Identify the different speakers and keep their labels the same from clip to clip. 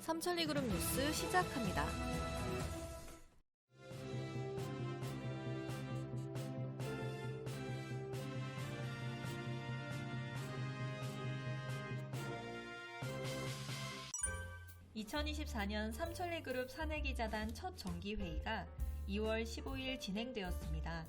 Speaker 1: 삼천리 그룹 뉴스 시작합니다. (2024년) 삼천리 그룹 사내기자단 첫 정기회의가 (2월 15일) 진행되었습니다.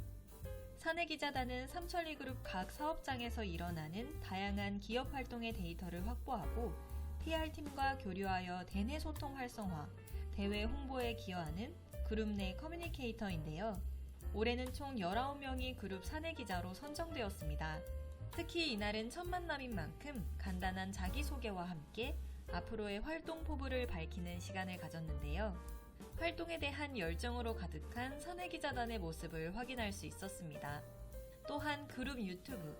Speaker 1: 사내기자단은 삼천리 그룹 각 사업장에서 일어나는 다양한 기업 활동의 데이터를 확보하고 PR팀과 교류하여 대내 소통 활성화, 대외 홍보에 기여하는 그룹 내 커뮤니케이터인데요. 올해는 총 19명이 그룹 사내 기자로 선정되었습니다. 특히 이날은 첫 만남인 만큼 간단한 자기소개와 함께 앞으로의 활동 포부를 밝히는 시간을 가졌는데요. 활동에 대한 열정으로 가득한 사내 기자단의 모습을 확인할 수 있었습니다. 또한 그룹 유튜브,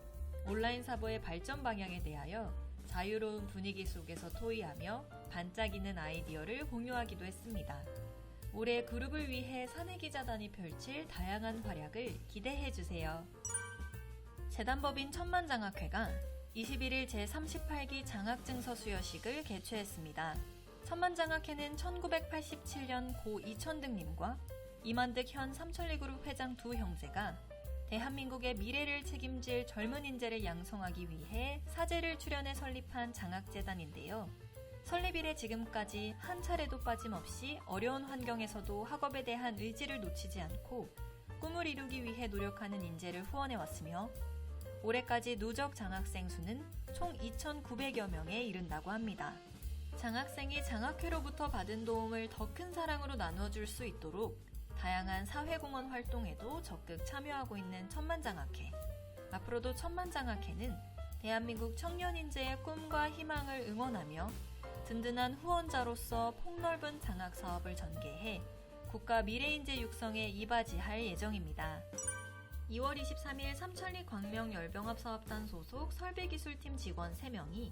Speaker 1: 온라인 사보의 발전 방향에 대하여 자유로운 분위기 속에서 토의하며 반짝이는 아이디어를 공유하기도 했습니다. 올해 그룹을 위해 사내기자단이 펼칠 다양한 활약을 기대해 주세요. 재단법인 천만장학회가 21일 제38기 장학증서 수여식을 개최했습니다. 천만장학회는 1987년 고 이천득님과 이만득 현 삼천리그룹 회장 두 형제가 대한민국의 미래를 책임질 젊은 인재를 양성하기 위해 사제를 출연해 설립한 장학재단인데요. 설립 이래 지금까지 한 차례도 빠짐없이 어려운 환경에서도 학업에 대한 의지를 놓치지 않고 꿈을 이루기 위해 노력하는 인재를 후원해 왔으며 올해까지 누적 장학생 수는 총 2,900여 명에 이른다고 합니다. 장학생이 장학회로부터 받은 도움을 더 큰 사랑으로 나눠줄 수 있도록 다양한 사회공헌 활동에도 적극 참여하고 있는 천만장학회. 앞으로도 천만장학회는 대한민국 청년 인재의 꿈과 희망을 응원하며 든든한 후원자로서 폭넓은 장학 사업을 전개해 국가 미래인재 육성에 이바지할 예정입니다. 2월 23일 삼천리 광명 열병합 사업단 소속 설비기술팀 직원 3명이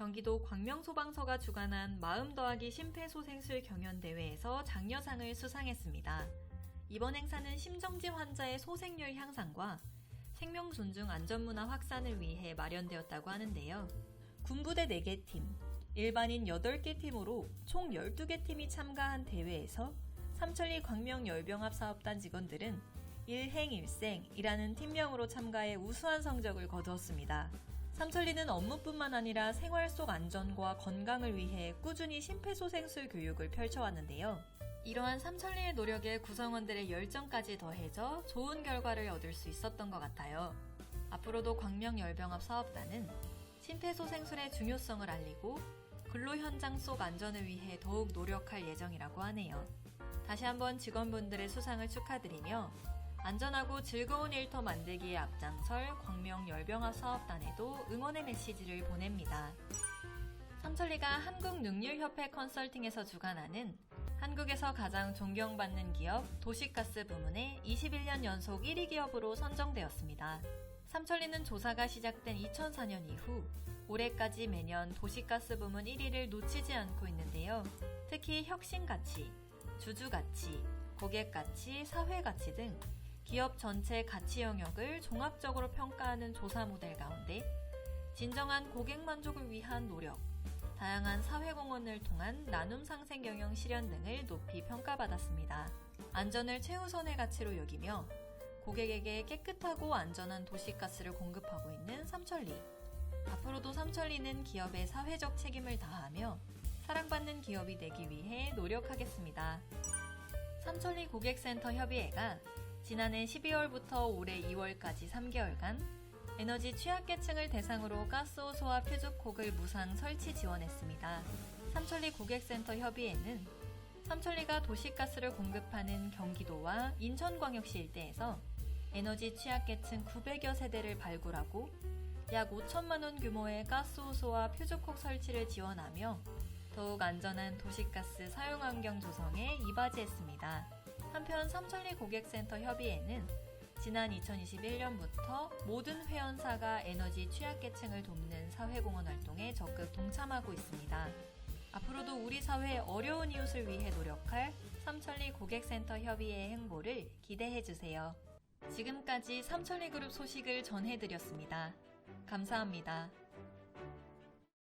Speaker 1: 경기도 광명소방서가 주관한 마음 더하기 심폐소생술 경연대회에서 장려상을 수상했습니다. 이번 행사는 심정지 환자의 소생률 향상과 생명 존중 안전문화 확산을 위해 마련되었다고 하는데요. 군부대 4개 팀, 일반인 8개 팀으로 총 12개 팀이 참가한 대회에서 삼천리 광명 열병합 사업단 직원들은 일행일생이라는 팀명으로 참가해 우수한 성적을 거두었습니다. 삼천리는 업무뿐만 아니라 생활 속 안전과 건강을 위해 꾸준히 심폐소생술 교육을 펼쳐왔는데요. 이러한 삼천리의 노력에 구성원들의 열정까지 더해져 좋은 결과를 얻을 수 있었던 것 같아요. 앞으로도 광명열병합 사업단은 심폐소생술의 중요성을 알리고 근로 현장 속 안전을 위해 더욱 노력할 예정이라고 하네요. 다시 한번 직원분들의 수상을 축하드리며 안전하고 즐거운 일터 만들기에 앞장설 광명 열병합 사업단에도 응원의 메시지를 보냅니다. 삼천리가 한국능률협회 컨설팅에서 주관하는 한국에서 가장 존경받는 기업 도시가스 부문에 21년 연속 1위 기업으로 선정되었습니다. 삼천리는 조사가 시작된 2004년 이후 올해까지 매년 도시가스 부문 1위를 놓치지 않고 있는데요. 특히 혁신가치, 주주가치, 고객가치, 사회가치 등 기업 전체 가치 영역을 종합적으로 평가하는 조사 모델 가운데 진정한 고객 만족을 위한 노력, 다양한 사회공헌을 통한 나눔 상생 경영 실현 등을 높이 평가받았습니다. 안전을 최우선의 가치로 여기며 고객에게 깨끗하고 안전한 도시가스를 공급하고 있는 삼천리. 앞으로도 삼천리는 기업의 사회적 책임을 다하며 사랑받는 기업이 되기 위해 노력하겠습니다. 삼천리 고객센터 협의회가 지난해 12월부터 올해 2월까지 3개월간 에너지 취약계층을 대상으로 가스호소와 퓨즈콕을 무상 설치 지원했습니다. 삼천리 고객센터 협의회는 삼천리가 도시가스를 공급하는 경기도와 인천광역시 일대에서 에너지 취약계층 900여 세대를 발굴하고 약 5천만 원 규모의 가스호소와 퓨즈콕 설치를 지원하며 더욱 안전한 도시가스 사용 환경 조성에 이바지했습니다. 한편 삼천리 고객센터 협의회는 지난 2021년부터 모든 회원사가 에너지 취약계층을 돕는 사회공헌 활동에 적극 동참하고 있습니다. 앞으로도 우리 사회 어려운 이웃을 위해 노력할 삼천리 고객센터 협의회 행보를 기대해 주세요. 지금까지 삼천리 그룹 소식을 전해드렸습니다. 감사합니다.